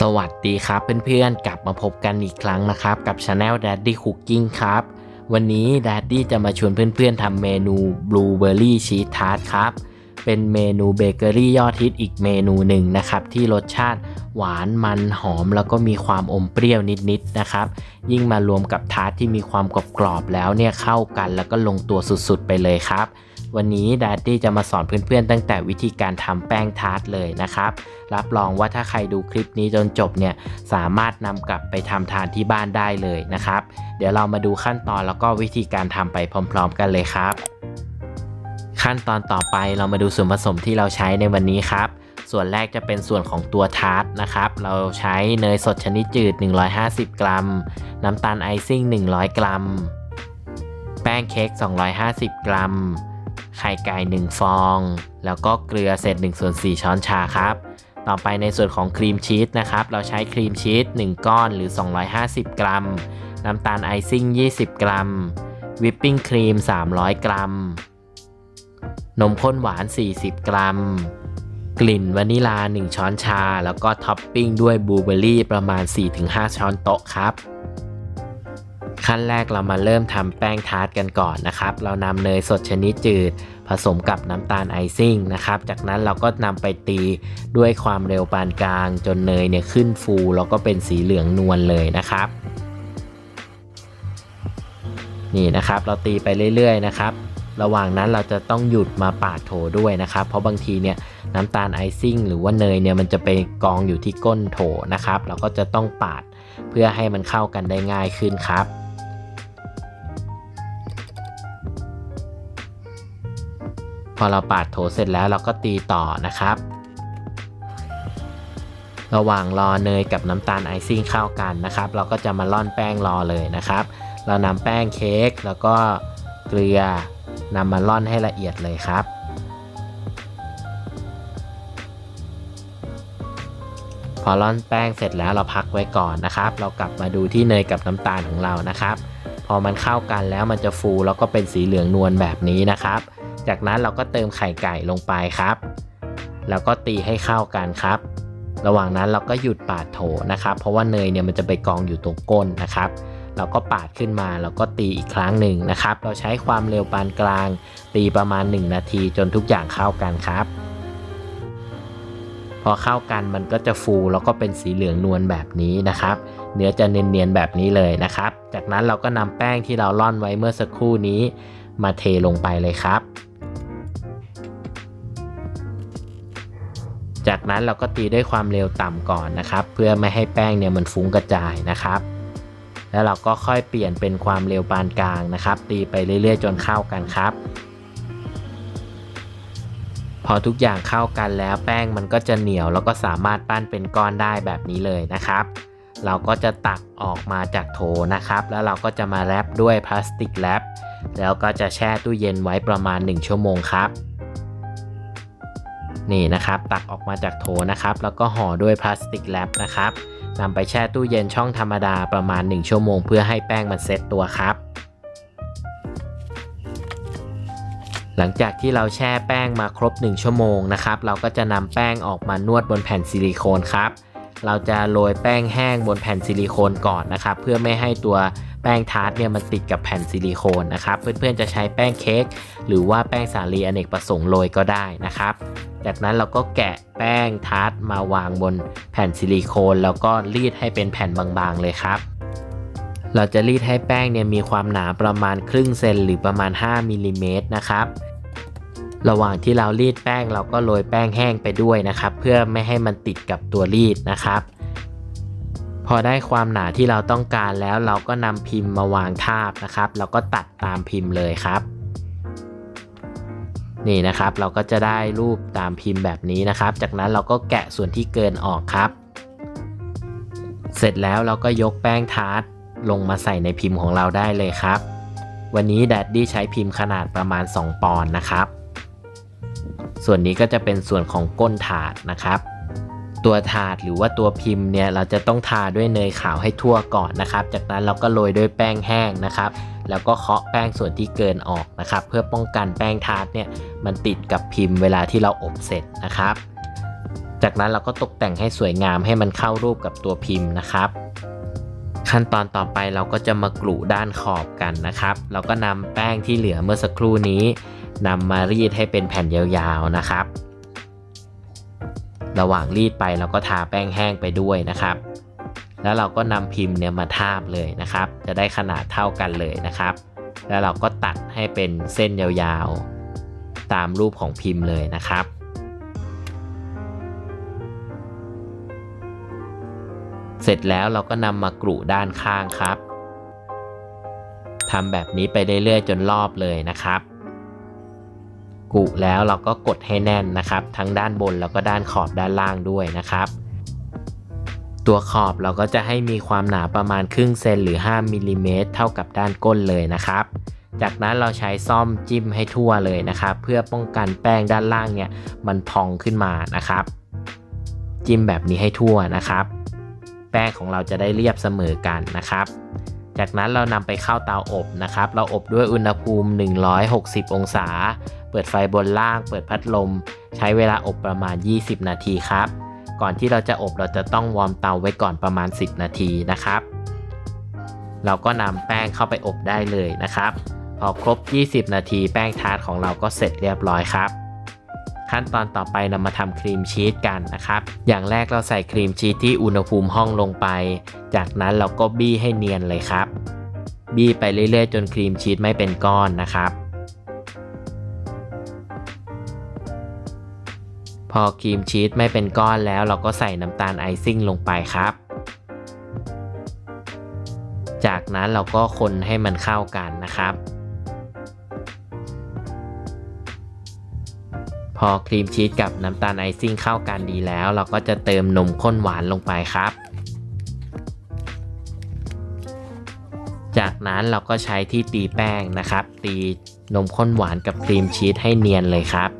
สวัสดีครับเพื่อนๆ กลับมาพบกันอีกครั้งนะครับ กับ Channel Daddy Cooking ครับ วันนี้ Daddy จะมาชวนเพื่อนๆทำเมนู Blueberry Cheese Tart ครับ เป็นเมนูเบเกอรี่ยอดฮิตอีกเมนูหนึ่งนะครับ ที่รสชาติหวานมันหอมแล้วก็มีความอมเปรี้ยวนิดๆนะครับ ยิ่งมารวมกับทาร์ตที่มีความกรอบๆแล้วเนี่ยเข้ากันแล้วก็ลงตัวสุดๆไปเลยครับ วันนี้ดัดดี้จะมาสอนเพื่อนๆ ตั้งแต่วิธีการทำแป้งทาร์ตเลยนะครับ รับรองว่าถ้าใครดูคลิปนี้จนจบเนี่ยสามารถนำกลับไปทำทานที่บ้านได้เลยนะครับ เดี๋ยวเรามาดูขั้นตอนแล้วก็วิธีการทำไปพร้อม ๆ กันเลยครับ ขั้นตอนต่อไปเรามาดูส่วนผสมที่เราใช้ในวันนี้ครับส่วนแรกจะเป็นส่วนของตัวทาร์ตนะครับ เราใช้เนยสดชนิดจืด 150 กรัม น้ำตาลไอซิ่ง 100 กรัม แป้งเค้ก 250 กรัม ไข่ไก่ 1 ฟอง แล้วก็เกลือเศษ1ส่วน4ช้อนชาครับ ต่อไปในส่วนของครีมชีสนะครับ เราใช้ครีมชีส1 ก้อนหรือ 250 กรัม น้ำตาลไอซิ่ง 20 กรัม วิปปิ้งครีม 300 กรัม นมข้นหวาน 40 กรัม กลิ่นวานิลา 1 ช้อนชา แล้วก็ท็อปปิ้งด้วยบลูเบอร์รี่ประมาณ 4-5 ช้อนโต๊ะครับขั้นแรกเรามาเริ่มทำแป้งทาร์ตกันก่อนนะครับ เรานำเนยสดชนิดจืด ผสมกับน้ำตาลไอซิ่งนะครับ จากนั้นเราก็นำไปตีด้วยความเร็วปานกลาง จนเนยเนี่ยขึ้นฟูแล้วก็เป็นสีเหลืองนวลเลยนะครับ นี่นะครับเราตีไปเรื่อยๆนะครับ ระหว่างนั้นเราจะต้องหยุดมาปาดโถด้วยนะครับ เพราะบางทีเนี่ยน้ำตาลไอซิ่งหรือว่าเนยเนี่ยมันจะไปกองอยู่ที่ก้นโถนะครับ เราก็จะต้องปาดเพื่อให้มันเข้ากันได้ง่ายขึ้นครับ อเราปาดโถเสร็จแล้วเราก็ตีต่อนะครับ ระหว่างรอเนยกับน้ำตาลไอซิ่งเข้ากันนะครับ เราก็จะมาล่อนแป้งรอเลยนะครับ เรานำแป้งเค้กแล้วก็เกลือนำมาล่อนให้ละเอียดเลยครับพอล่อนแป้งเสร็จแล้วเราพักไว้ก่อนนะครับ เรากลับมาดูที่เนยกับน้ำตาลของเรานะครับ พอมันเข้ากันแล้วมันจะฟูแล้วก็เป็นสีเหลืองนวลแบบนี้นะครับ จากนั้นเราก็เติมไข่ไก่ลงไปครับ แล้วก็ตีให้เข้ากันครับ ระหว่างนั้นเราก็หยุดปาดโถนะครับ เพราะว่าเนยเนี่ยมันจะไปกองอยู่ตรงก้นนะครับ เราก็ปาดขึ้นมาแล้วก็ตีอีกครั้งหนึ่งนะครับ เราใช้ความเร็วปานกลาง ตีประมาณ 1 นาทีจนทุกอย่างเข้ากันครับ พอเข้ากันมันก็จะฟูแล้วก็เป็นสีเหลืองนวลแบบนี้นะครับเนื้อจะเนียนๆแบบนี้เลยนะครับ จากนั้นเราก็นำแป้งที่เราล่อนไว้เมื่อสักครู่นี้ มาเทลงไปเลยครับ จากนั้นเราก็ตีด้วยความเร็วต่ำก่อนนะครับ เพื่อไม่ให้แป้งเนี่ยมันฟุ้งกระจายนะครับ แล้วเราก็ค่อยเปลี่ยนเป็นความเร็วปานกลางนะครับ ตีไปเรื่อยๆ จนเข้ากันครับ พอทุกอย่างเข้ากันแล้วแป้งมันก็จะเหนียวแล้วก็สามารถปั้นเป็นก้อนได้แบบนี้เลยนะครับ เราก็จะตักออกมาจากโถนะครับ แล้วเราก็จะมาแรปด้วยพลาสติกแรปแล้วก็จะแช่ตู้เย็นไว้ประมาณ 1 ชั่วโมงครับ นี่นะครับ ตักออกมาจากโถนะครับ แล้วก็ห่อด้วยพลาสติกแรปนะครับนำไปแช่ตู้เย็นช่องธรรมดาประมาณ 1 ชั่วโมง เพื่อให้แป้งมันเซ็ตตัวครับ หลังจากที่เราแช่แป้งมาครบ 1 ชั่วโมงนะครับ เราก็จะนำแป้งออกมานวดบนแผ่นซิลิโคนครับ เราจะโรยแป้งแห้งบนแผ่นซิลิโคนก่อนนะครับ เพื่อไม่ให้ตัว แป้งทาร์ตเนี่ยมันติดกับแผ่นซิลิโคนนะครับ เพื่อนๆจะใช้แป้งเค้กหรือว่าแป้งสาลีอเนกประสงค์โรยก็ได้นะครับ จากนั้นเราก็แกะแป้งทาร์ตมาวางบนแผ่นซิลิโคนแล้วก็รีดให้เป็นแผ่นบางๆเลยครับเราจะรีดให้แป้งเนี่ยมีความหนาประมาณครึ่งเซนหรือประมาณ 5มิลลิเมตรนะครับ ระหว่างที่เรารีดแป้งเราก็โรยแป้งแห้งไปด้วยนะครับ เพื่อไม่ให้มันติดกับตัวรีดนะครับ พอได้ความหนาที่เราต้องการแล้วเราก็นำพิมพ์มาวางทาบนะครับ แล้วก็ตัดตามพิมพ์เลยครับ นี่นะครับเราก็จะได้รูปตามพิมพ์แบบนี้นะครับ จากนั้นเราก็แกะส่วนที่เกินออกครับ เสร็จแล้วเราก็ยกแป้งทาร์ตลงมาใส่ในพิมพ์ของเราได้เลยครับ วันนี้แดดดี้ใช้พิมพ์ขนาดประมาณ 2 ปอนด์นะครับ ส่วนนี้ก็จะเป็นส่วนของก้นถาดนะครับ ตัวถาดหรือว่าตัวพิมพ์เนี่ยเราจะต้องทาด้วยเนยขาวให้ทั่วก่อนนะครับ จากนั้นเราก็โรยด้วยแป้งแห้งนะครับ แล้วก็เคาะแป้งส่วนที่เกินออกนะครับ เพื่อป้องกันแป้งทาร์ตเนี่ยมันติดกับพิมพ์เวลาที่เราอบเสร็จนะครับ จากนั้นเราก็ตกแต่งให้สวยงามให้มันเข้ารูปกับตัวพิมพ์นะครับ ขั้นตอนต่อไปเราก็จะมากลุ่ด้านขอบกันนะครับ เราก็นำแป้งที่เหลือเมื่อสักครู่นี้นำมารีดให้เป็นแผ่นยาวๆนะครับ ระหว่างรีดไปเราก็ทาแป้งแห้งไปด้วยนะครับ แล้วเราก็นำพิมพ์เนี่ยมาทาบเลยนะครับ จะได้ขนาดเท่ากันเลยนะครับ แล้วเราก็ตัดให้เป็นเส้นยาวๆ ตามรูปของพิมพ์เลยนะครับเสร็จแล้วเราก็นำมากรุด้านข้างครับ ทำแบบนี้ไปเรื่อยๆจนรอบเลยนะครับ กุแล้วเราก็กดให้แน่นนะครับ ทั้งด้านบนแล้วก็ด้านขอบด้านล่างด้วยนะครับ ตัวขอบเราก็จะให้มีความหนาประมาณครึ่งเซนหรือ 5มิลลิเมตรเท่ากับด้านก้นเลยนะครับ จากนั้นเราใช้ซ่อมจิ้มให้ทั่วเลยนะครับ เพื่อป้องกันแป้งด้านล่างเนี่ยมันพองขึ้นมานะครับ จิ้มแบบนี้ให้ทั่วนะครับ แป้งของเราจะได้เรียบเสมอกันนะครับ จากนั้นเรานำไปเข้าเตาอบนะครับ เราอบด้วยอุณหภูมิ 160 องศา เปิดไฟบนล่าง เปิดพัดลม ใช้เวลาอบประมาณ 20 นาทีครับ ก่อนที่เราจะอบเราจะต้องวอร์มเตาไว้ก่อนประมาณ 10 นาทีนะครับ เราก็นำแป้งเข้าไปอบได้เลยนะครับ พอครบ 20 นาทีแป้งทาร์ตของเราก็เสร็จเรียบร้อยครับ ขั้นตอนต่อไปเรามาทำครีมชีสกันนะครับ อย่างแรกเราใส่ครีมชีสที่อุณหภูมิห้องลงไป จากนั้นเราก็บี้ให้เนียนเลยครับ บี้ไปเรื่อยๆ จนครีมชีสไม่เป็นก้อนนะครับ พอครีมชีสไม่เป็นก้อนแล้วเราก็ใส่น้ำตาลไอซิ่งลงไปครับ จากนั้นเราก็คนให้มันเข้ากันนะครับ อครีมชีสกับน้ำตาลไอซิ่งเข้ากันดีแล้ว เราก็จะเติมนมข้นหวานลงไปครับ จากนั้นเราก็ใช้ที่ตีแป้งนะครับ ตีนมข้นหวานกับครีมชีสให้เนียนเลยครับ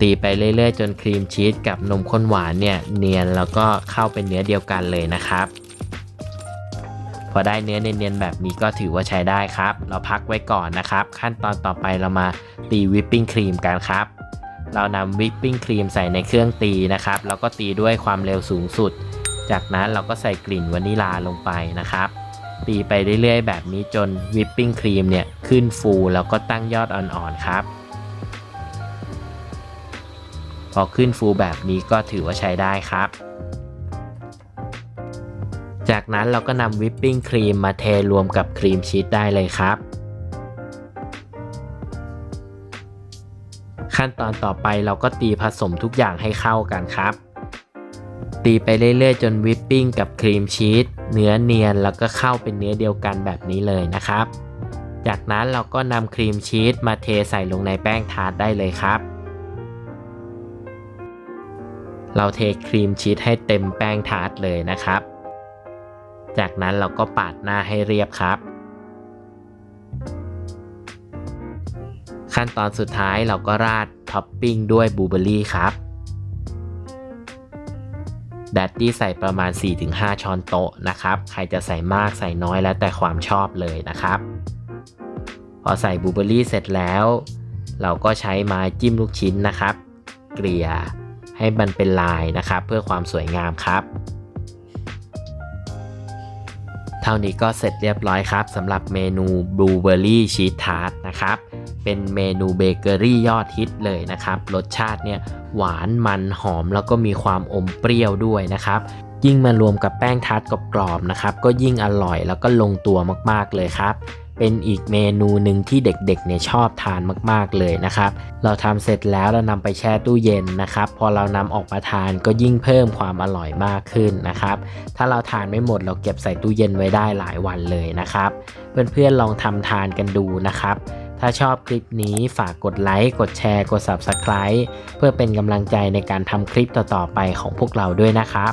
ตีไปเรื่อยๆ จนครีมชีสกับนมข้นหวานเนี่ยเนียนแล้วก็เข้าเป็นเนื้อเดียวกันเลยนะครับ พอได้เนื้อเนียนๆแบบนี้ก็ถือว่าใช้ได้ครับ เราพักไว้ก่อนนะครับ ขั้นตอนต่อไปเรามาตีวิปปิ้งครีมกันครับ เรานำวิปปิ้งครีมใส่ในเครื่องตีนะครับ แล้วก็ตีด้วยความเร็วสูงสุด จากนั้นเราก็ใส่กลิ่นวานิลาลงไปนะครับ ตีไปเรื่อยๆ แบบนี้จนวิปปิ้งครีมเนี่ยขึ้นฟูแล้วก็ตั้งยอดอ่อนๆครับ พอขึ้นฟูแบบนี้ก็ถือว่าใช้ได้ครับ จากนั้นเราก็นำวิปปิ้งครีมมาเทรวมกับครีมชีสได้เลยครับ ขั้นตอนต่อไปเราก็ตีผสมทุกอย่างให้เข้ากันครับ ตีไปเรื่อยๆ จนวิปปิ้งกับครีมชีสเนื้อเนียนแล้วก็เข้าเป็นเนื้อเดียวกันแบบนี้เลยนะครับ จากนั้นเราก็นำครีมชีสมาเทใส่ลงในแป้งทาร์ตได้เลยครับเราเทครีมชีสให้เต็มแป้งทาร์ตเลยนะครับ จากนั้นเราก็ปาดหน้าให้เรียบครับ ขั้นตอนสุดท้ายเราก็ราดท็อปปิ้งด้วยบลูเบอร์รี่ครับดัดดี้ใส่ประมาณ 4-5 ช้อนโต๊ะนะครับ ใครจะใส่มากใส่น้อยแล้วแต่ความชอบเลยนะครับ พอใส่บลูเบอร์รี่เสร็จแล้ว เราก็ใช้ไม้จิ้มลูกชิ้นนะครับ เกลี่ยให้มันเป็นลายนะครับ เพื่อความสวยงามครับ ท่านี้ก็เสร็จเรียบร้อยครับสำหรับเมนูบลูเบอร์รี่ชีสทาร์ตนะครับ เป็นเมนูเบเกอรี่ยอดฮิตเลยนะครับ รสชาติเนี่ยหวานมันหอมแล้วก็มีความอมเปรี้ยวด้วยนะครับยิ่งมารวมกับแป้งทาร์ตกรอบๆนะครับ ก็ยิ่งอร่อยแล้วก็ลงตัวมากๆเลยครับ เป็นอีกเมนูหนึ่งที่เด็กๆเนี่ยชอบทานมากๆเลยนะครับ เราทำเสร็จแล้วเรานำไปแช่ตู้เย็นนะครับ พอเรานำออกมาทานก็ยิ่งเพิ่มความอร่อยมากขึ้นนะครับ ถ้าเราทานไม่หมดเราเก็บใส่ตู้เย็นไว้ได้หลายวันเลยนะครับ เพื่อนๆลองทำทานกันดูนะครับถ้าชอบคลิปนี้ฝากกดไลค์ กดแชร์ กด Subscribe เพื่อเป็นกำลังใจในการทำคลิปต่อๆไปของพวกเราด้วยนะครับ